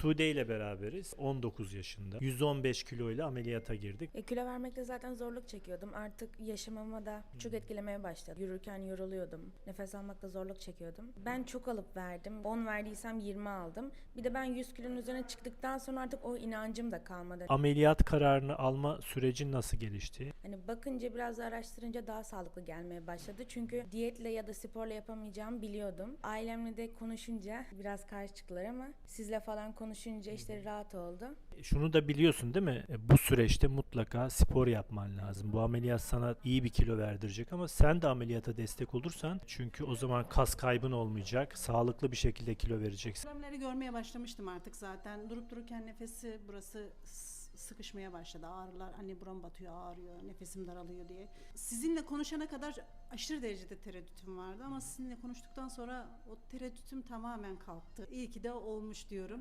Sude ile beraberiz. 19 yaşında. 115 kiloyla ameliyata girdik. E, kilo vermekte zaten zorluk çekiyordum. Artık yaşamama da çok etkilemeye başladı. Yürürken yoruluyordum. Nefes almakta zorluk çekiyordum. Ben çok alıp verdim. 10 verdiysem 20 aldım. Bir de ben 100 kilonun üzerine çıktıktan sonra artık o inancım da kalmadı. Ameliyat kararını alma sürecin nasıl gelişti? Hani bakınca biraz da araştırınca daha sağlıklı gelmeye başladı. Çünkü diyetle ya da sporla yapamayacağımı biliyordum. Ailemle de konuşunca biraz karşı çıktılar ama sizle falan konuşunca işte rahat oldu. Şunu da biliyorsun değil mi? E, Bu süreçte mutlaka spor yapman lazım. Bu ameliyat sana iyi bir kilo verdirecek ama sen de ameliyata destek olursan çünkü o zaman kas kaybın olmayacak. Sağlıklı bir şekilde kilo vereceksin. Problemleri görmeye başlamıştım artık zaten. Durup dururken nefesi burası sıkışmaya başladı. Ağrılar, anne buram batıyor, ağrıyor, nefesim daralıyor diye. Sizinle konuşana kadar aşırı derecede tereddütüm vardı ama sizinle konuştuktan sonra o tereddütüm tamamen kalktı. İyi ki de olmuş diyorum.